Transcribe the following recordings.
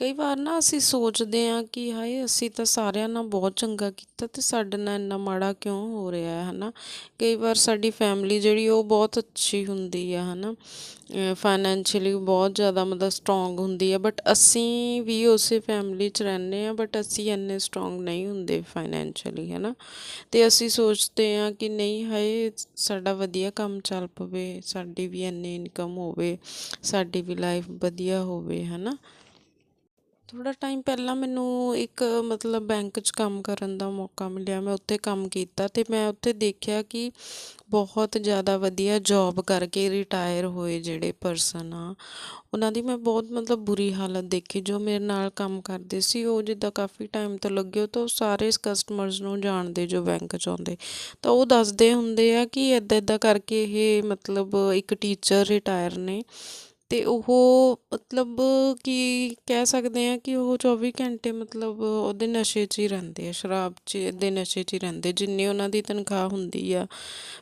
ਕਈ ਵਾਰ ਨਾ ਅਸੀਂ ਸੋਚਦੇ ਹਾਂ ਕਿ ਹਾਏ, ਅਸੀਂ ਤਾਂ ਸਾਰਿਆਂ ਨਾਲ ਬਹੁਤ ਚੰਗਾ ਕੀਤਾ ਤੇ ਸਾਡੇ ਨਾਲ ਇੰਨਾ ਮਾੜਾ ਕਿਉਂ ਹੋ ਰਿਹਾ ਹੈ, ਹਨਾ? ਕਈ ਵਾਰ ਸਾਡੀ ਫੈਮਿਲੀ ਜਿਹੜੀ ਉਹ ਬਹੁਤ ਅੱਛੀ ਹੁੰਦੀ ਆ ਹਨਾ? ਫਾਈਨੈਂਸ਼ੀਅਲੀ ਬਹੁਤ ਜ਼ਿਆਦਾ ਮਤਲਬ ਸਟਰੋਂਗ ਹੁੰਦੀ ਆ ਬਟ ਅਸੀਂ ਵੀ ਉਸੇ ਫੈਮਿਲੀ 'ਚ ਰਹਿੰਦੇ ਆ ਬਟ ਅਸੀਂ ਇੰਨੇ ਸਟਰੋਂਗ ਨਹੀਂ ਹੁੰਦੇ ਫਾਈਨੈਂਸ਼ੀਅਲੀ ਹਨਾ? ਤੇ ਅਸੀਂ ਸੋਚਦੇ ਆ ਕਿ ਨਹੀਂ, ਹਾਏ, ਸਾਡਾ ਵਧੀਆ ਕੰਮ ਚੱਲ ਪਵੇ, ਸਾਡੀ ਵੀ ਇੰਨੀ ਇਨਕਮ ਹੋਵੇ, ਸਾਡੀ ਵੀ ਲਾਈਫ ਵਧੀਆ ਹੋਵੇ, ਹਨਾ? ਥੋੜ੍ਹਾ ਟਾਈਮ ਪਹਿਲਾਂ ਮੈਨੂੰ ਇੱਕ, ਮਤਲਬ ਬੈਂਕ 'ਚ ਕੰਮ ਕਰਨ ਦਾ ਮੌਕਾ ਮਿਲਿਆ। ਮੈਂ ਉੱਥੇ ਕੰਮ ਕੀਤਾ ਅਤੇ ਮੈਂ ਉੱਥੇ ਦੇਖਿਆ ਕਿ ਬਹੁਤ ਜ਼ਿਆਦਾ ਵਧੀਆ ਜੋਬ ਕਰਕੇ ਰਿਟਾਇਰ ਹੋਏ ਜਿਹੜੇ ਪਰਸਨ ਆ। ਉਹਨਾਂ ਦੀ ਮੈਂ ਬਹੁਤ, ਮਤਲਬ ਬੁਰੀ ਹਾਲਤ ਦੇਖੀ। ਜੋ ਮੇਰੇ ਨਾਲ ਕੰਮ ਕਰਦੇ ਸੀ, ਉਹ ਜਿੱਦਾਂ ਕਾਫੀ ਟਾਈਮ ਤੋਂ ਲੱਗੇ ਤਾਂ ਉਹ ਸਾਰੇ ਕਸਟਮਰਸ ਨੂੰ ਜਾਣਦੇ ਜੋ ਬੈਂਕ 'ਚ ਆਉਂਦੇ। ਤਾਂ ਉਹ ਦੱਸਦੇ ਹੁੰਦੇ ਆ ਕਿ ਇੱਦਾਂ ਇੱਦਾਂ ਕਰਕੇ ਇਹ, ਮਤਲਬ ਇੱਕ ਟੀਚਰ ਰਿਟਾਇਰ ਨੇ। ਤੇ ਉਹ ਮਤਲਬ ਕਿ ਕਹਿ ਸਕਦੇ ਹਾਂ ਕਿ ਉਹ 24 ਘੰਟੇ ਮਤਲਬ ਉਹਦੇ ਨਸ਼ੇ 'ਚ ਹੀ ਰਹਿੰਦੇ ਆ, ਸ਼ਰਾਬ 'ਚ ਦੇ ਨਸ਼ੇ 'ਚ ਹੀ ਰਹਿੰਦੇ, ਜਿੰਨੀ ਉਹਨਾਂ ਦੀ ਤਨਖਾਹ ਹੁੰਦੀ ਆ,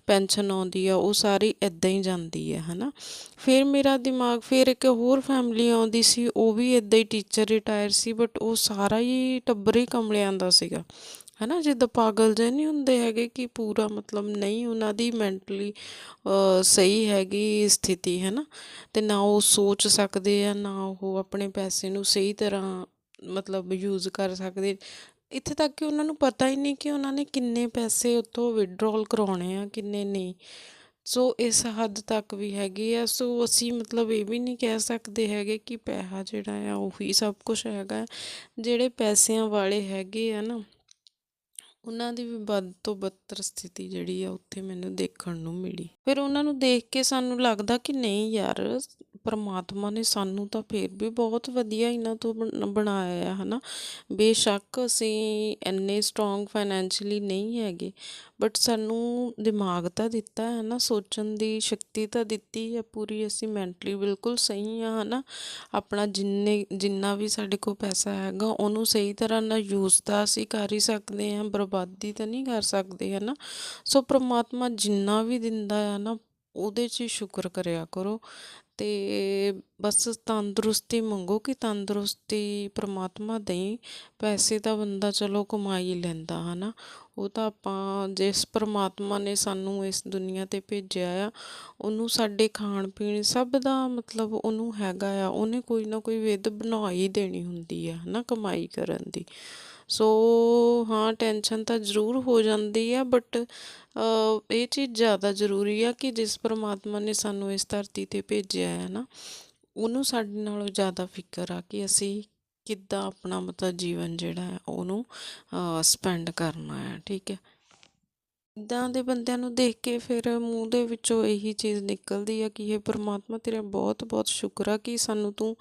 ਪੈਨਸ਼ਨ ਆਉਂਦੀ ਆ, ਉਹ ਸਾਰੀ ਇੱਦਾਂ ਹੀ ਜਾਂਦੀ ਆ ਨਾ ਫਿਰ ਮੇਰਾ ਦਿਮਾਗ, ਫਿਰ ਇੱਕ ਹੋਰ ਫੈਮਿਲੀ ਆਉਂਦੀ ਸੀ, ਉਹ ਵੀ ਇੱਦਾਂ ਹੀ ਟੀਚਰ ਰਿਟਾਇਰ ਸੀ ਬਟ ਉਹ ਸਾਰਾ ਹੀ ਟੱਬਰ ਹੀ ਕਮਲਿਆਂ ਦਾ ਸੀਗਾ। ਹੈ ਨਾ ਜਿੱਦਾਂ ਪਾਗਲ ਜਿਹੇ ਨਹੀਂ ਹੁੰਦੇ ਹੈਗੇ ਕਿ ਪੂਰਾ ਮਤਲਬ ਨਹੀਂ, ਉਹਨਾਂ ਦੀ ਮੈਂਟਲੀ ਸਹੀ ਹੈਗੀ ਸਥਿਤੀ ਹੈ ਨਾ ਅਤੇ ਨਾ ਉਹ ਸੋਚ ਸਕਦੇ ਆ, ਨਾ ਉਹ ਆਪਣੇ ਪੈਸੇ ਨੂੰ ਸਹੀ ਤਰ੍ਹਾਂ ਮਤਲਬ ਯੂਜ਼ ਕਰ ਸਕਦੇ। ਇੱਥੇ ਤੱਕ ਕਿ ਉਹਨਾਂ ਨੂੰ ਪਤਾ ਹੀ ਨਹੀਂ ਕਿ ਉਹਨਾਂ ਨੇ ਕਿੰਨੇ ਪੈਸੇ ਉੱਥੋਂ ਵਿਡਰੋਲ ਕਰਾਉਣੇ ਆ, ਕਿੰਨੇ ਨਹੀਂ। ਸੋ ਇਸ ਹੱਦ ਤੱਕ ਵੀ ਹੈਗੀ ਆ। ਸੋ ਅਸੀਂ ਮਤਲਬ ਇਹ ਵੀ ਨਹੀਂ ਕਹਿ ਸਕਦੇ ਹੈਗੇ ਕਿ ਪੈਸਾ ਜਿਹੜਾ ਆ, ਉਹੀ ਸਭ ਕੁਝ ਹੈਗਾ। ਜਿਹੜੇ ਪੈਸਿਆਂ ਵਾਲੇ ਹੈਗੇ ਆ ਨਾ ਉਹਨਾਂ ਦੀ ਵੀ ਵੱਧ ਤੋਂ ਬਦਤਰ ਸਥਿਤੀ ਜਿਹੜੀ ਆ ਉੱਥੇ ਮੈਨੂੰ ਦੇਖਣ ਨੂੰ ਮਿਲੀ। ਫਿਰ ਉਹਨਾਂ ਨੂੰ ਦੇਖ ਕੇ ਸਾਨੂੰ ਲੱਗਦਾ ਕਿ ਨਹੀਂ ਯਾਰ ਪਰਮਾਤਮਾ ਨੇ ਸਾਨੂੰ ਤਾਂ ਫੇਰ ਵੀ ਬਹੁਤ ਵਧੀਆ ਇਹਨਾਂ ਤੋਂ ਬਣਾਇਆ ਹੈ, ਹਨਾ। ਬੇਸ਼ੱਕ ਅਸੀਂ ਇੰਨੇ ਸਟਰੋਂਗ ਫਾਈਨੈਂਸ਼ੀਅਲੀ ਨਹੀਂ ਹੈਗੇ ਬਟ ਸਾਨੂੰ ਦਿਮਾਗ ਤਾਂ ਦਿੱਤਾ ਹੈ ਨਾ ਸੋਚਣ ਦੀ ਸ਼ਕਤੀ ਤਾਂ ਦਿੱਤੀ ਹੈ ਪੂਰੀ, ਅਸੀਂ ਮੈਂਟਲੀ ਬਿਲਕੁਲ ਸਹੀ ਆ ਹਨਾ। ਆਪਣਾ ਜਿੰਨੇ, ਜਿੰਨਾ ਵੀ ਸਾਡੇ ਕੋਲ ਪੈਸਾ ਹੈਗਾ, ਉਹਨੂੰ ਸਹੀ ਤਰ੍ਹਾਂ ਨਾਲ ਯੂਜ਼ ਤਾਂ ਅਸੀਂ ਕਰ ਹੀ ਸਕਦੇ ਹਾਂ, ਬਰਬਾਦੀ ਤਾਂ ਨਹੀਂ ਕਰ ਸਕਦੇ, ਹਨਾ। ਸੋ ਪ੍ਰਮਾਤਮਾ ਜਿੰਨਾ ਵੀ ਦਿੰਦਾ ਹੈ ਨਾ ਉਹਦੇ 'ਚ ਸ਼ੁਕਰ ਕਰਿਆ ਕਰੋ। ਅਤੇ ਬਸ ਤੰਦਰੁਸਤੀ ਮੰਗੋ ਕਿ ਤੰਦਰੁਸਤੀ ਪਰਮਾਤਮਾ ਦੇ ਪੈਸੇ ਤਾਂ ਬੰਦਾ ਚਲੋ ਕਮਾ ਹੀ ਲੈਂਦਾ ਨਾ ਉਹ ਤਾਂ ਆਪਾਂ ਜਿਸ ਪਰਮਾਤਮਾ ਨੇ ਸਾਨੂੰ ਇਸ ਦੁਨੀਆ ਤੇ ਭੇਜਿਆ ਆ, ਉਹਨੂੰ ਸਾਡੇ ਖਾਣ ਪੀਣ ਸਭ ਦਾ ਮਤਲਬ ਉਹਨੂੰ ਹੈਗਾ ਆ। ਉਹਨੇ ਕੋਈ ਨਾ ਕੋਈ ਵਿਧ ਬਣਾ ਹੀ ਦੇਣੀ ਹੁੰਦੀ ਆ ਹੈ ਨਾ ਕਮਾਈ ਕਰਨ ਦੀ। ਸੋ ਹਾਂ ਟੈਨਸ਼ਨ ਤਾਂ ਜ਼ਰੂਰ ਹੋ ਜਾਂਦੀ ਆ ਬਟ ਇਹ ਚੀਜ਼ ਜ਼ਿਆਦਾ ਜ਼ਰੂਰੀ ਆ ਕਿ ਜਿਸ ਪਰਮਾਤਮਾ ਨੇ ਸਾਨੂੰ ਇਸ ਧਰਤੀ 'ਤੇ ਭੇਜਿਆ ਹੈ ਨਾ, ਉਹਨੂੰ ਸਾਡੇ ਨਾਲੋਂ ਜ਼ਿਆਦਾ ਫਿਕਰ ਆ ਕਿ ਅਸੀਂ ਕਿੱਦਾਂ ਆਪਣਾ ਮਤਲਬ ਜੀਵਨ ਜਿਹੜਾ ਹੈ ਉਹਨੂੰ ਸਪੈਂਡ ਕਰਨਾ ਹੈ, ਠੀਕ ਹੈ। ਇੱਦਾਂ ਦੇ ਬੰਦਿਆਂ ਨੂੰ ਦੇਖ ਕੇ ਫਿਰ ਮੂੰਹ ਦੇ ਵਿੱਚੋਂ ਇਹੀ ਚੀਜ਼ ਨਿਕਲਦੀ ਆ ਕਿ ਇਹ ਪਰਮਾਤਮਾ ਤੇਰਾ ਬਹੁਤ ਬਹੁਤ ਸ਼ੁਕਰ ਆ ਕਿ ਸਾਨੂੰ ਤੂੰ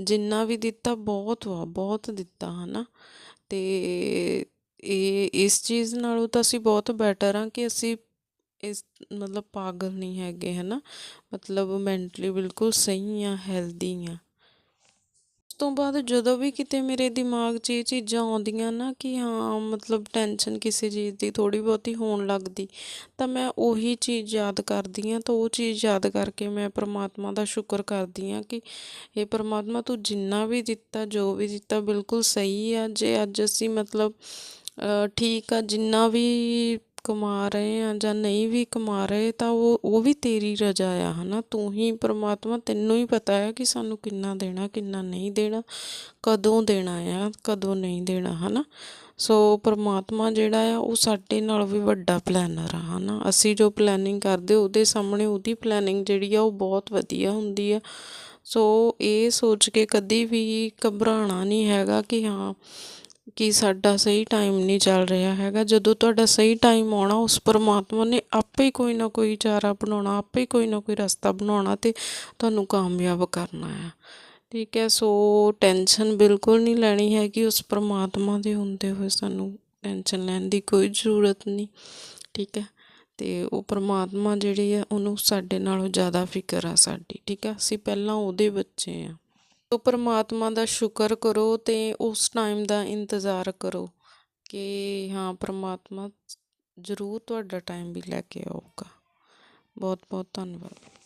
ਜਿੰਨਾ ਵੀ ਦਿੱਤਾ ਬਹੁਤ ਵਾ, ਬਹੁਤ ਦਿੱਤਾ, ਹਨਾ? ਤੇ ਇਹ, ਇਸ ਚੀਜ਼ ਨਾਲੋਂ ਤਾਂ ਅਸੀਂ ਬਹੁਤ ਬੈਟਰ ਆ ਕਿ ਅਸੀਂ ਇਸ, ਮਤਲਬ ਪਾਗਲ ਨਹੀਂ ਹੈਗੇ, ਹਨਾ? ਮਤਲਬ ਮੈਂਟਲੀ ਬਿਲਕੁਲ ਸਹੀ ਆ ਹੈਲਦੀ ਆ। ਤੋਂ ਬਾਅਦ ਜਦੋਂ ਵੀ ਕਿਤੇ ਮੇਰੇ ਦਿਮਾਗ 'ਚ ਇਹ ਚੀਜ਼ਾਂ ਆਉਂਦੀਆਂ ਨਾ ਕਿ ਹਾਂ, ਮਤਲਬ ਟੈਨਸ਼ਨ ਕਿਸੇ ਚੀਜ਼ ਦੀ ਥੋੜ੍ਹੀ ਬਹੁਤੀ ਹੋਣ ਲੱਗਦੀ, ਤਾਂ ਮੈਂ ਉਹੀ ਚੀਜ਼ ਯਾਦ ਕਰਦੀ ਹਾਂ, ਤਾਂ ਉਹ ਚੀਜ਼ ਯਾਦ ਕਰਕੇ ਮੈਂ ਪਰਮਾਤਮਾ ਦਾ ਸ਼ੁਕਰ ਕਰਦੀ ਹਾਂ ਕਿ ਇਹ ਪਰਮਾਤਮਾ ਤੂੰ ਜਿੰਨਾ ਵੀ ਦਿੱਤਾ, ਜੋ ਵੀ ਦਿੱਤਾ ਬਿਲਕੁਲ ਸਹੀ ਆ। ਜੇ ਅੱਜ ਅਸੀਂ ਮਤਲਬ ਠੀਕ ਆ, ਜਿੰਨਾ ਵੀ ਕਮਾ ਰਹੇ ਆ ਜਾਂ ਨਹੀਂ ਵੀ ਕਮਾ ਰਹੇ, ਤਾਂ ਉਹ ਉਹ ਵੀ ਤੇਰੀ ਰਜ਼ਾ ਆ, ਹਨਾ? ਤੂੰ ਹੀ ਪਰਮਾਤਮਾ, ਤੈਨੂੰ ਹੀ ਪਤਾ ਹੈ ਕਿ ਸਾਨੂੰ ਕਿੰਨਾ ਦੇਣਾ, ਕਿੰਨਾ ਨਹੀਂ ਦੇਣਾ, ਕਦੋਂ ਦੇਣਾ ਆ, ਕਦੋਂ ਨਹੀਂ ਦੇਣਾ, ਹਨਾ? ਸੋ ਪਰਮਾਤਮਾ ਜਿਹੜਾ ਆ, ਉਹ ਸਾਡੇ ਨਾਲ ਵੀ ਵੱਡਾ ਪਲੈਨਰ ਆ, ਹਨਾ? ਅਸੀਂ ਜੋ ਪਲੈਨਿੰਗ ਕਰਦੇ, ਉਹਦੇ ਸਾਹਮਣੇ ਉਹਦੀ ਪਲੈਨਿੰਗ ਜਿਹੜੀ ਆ, ਉਹ ਬਹੁਤ ਵਧੀਆ ਹੁੰਦੀ ਆ। ਸੋ ਇਹ ਸੋਚ ਕੇ ਕਦੀ ਵੀ ਘਬਰਾਣਾ ਨਹੀਂ ਹੈਗਾ ਕਿ ਹਾਂ ਕਿ ਸਾਡਾ ਸਹੀ ਟਾਈਮ ਨਹੀਂ ਚੱਲ ਰਿਹਾ ਹੈਗਾ। ਜਦੋਂ ਤੁਹਾਡਾ ਸਹੀ ਟਾਈਮ ਆਉਣਾ, ਉਸ ਪਰਮਾਤਮਾ ਨੇ ਆਪੇ ਹੀ ਕੋਈ ਨਾ ਕੋਈ ਚਾਰਾ ਬਣਾਉਣਾ, ਆਪੇ ਹੀ ਕੋਈ ਨਾ ਕੋਈ ਰਸਤਾ ਬਣਾਉਣਾ ਤੇ ਤੁਹਾਨੂੰ ਕਾਮਯਾਬ ਕਰਨਾ ਹੈ। ਠੀਕ ਹੈ, ਸੋ ਟੈਨਸ਼ਨ ਬਿਲਕੁਲ ਨਹੀਂ ਲੈਣੀ ਹੈਗੀ, ਉਸ ਪਰਮਾਤਮਾ ਦੇ ਹੁੰਦੇ ਹੋਏ ਸਾਨੂੰ ਟੈਨਸ਼ਨ ਲੈਣ ਦੀ ਕੋਈ ਜ਼ਰੂਰਤ ਨਹੀਂ। ਠੀਕ ਹੈ, ਤੇ ਉਹ ਪਰਮਾਤਮਾ ਜਿਹੜੀ ਆ ਉਹਨੂੰ ਸਾਡੇ ਨਾਲੋਂ ਜ਼ਿਆਦਾ ਫਿਕਰ ਆ ਸਾਡੀ। ਠੀਕ ਹੈ, ਅਸੀਂ ਪਹਿਲਾਂ ਉਹਦੇ ਬੱਚੇ ਆ ਤੋ ਪਰਮਾਤਮਾ ਦਾ ਸ਼ੁਕਰ ਕਰੋ ਤੇ ਉਸ ਟਾਈਮ ਦਾ ਇੰਤਜ਼ਾਰ ਕਰੋ ਕਿ ਹਾਂ, ਪਰਮਾਤਮਾ ਜ਼ਰੂਰ ਤੁਹਾਡਾ ਟਾਈਮ ਵੀ ਲੈ ਕੇ ਆਊਗਾ। ਬਹੁਤ ਬਹੁਤ ਧੰਨਵਾਦ।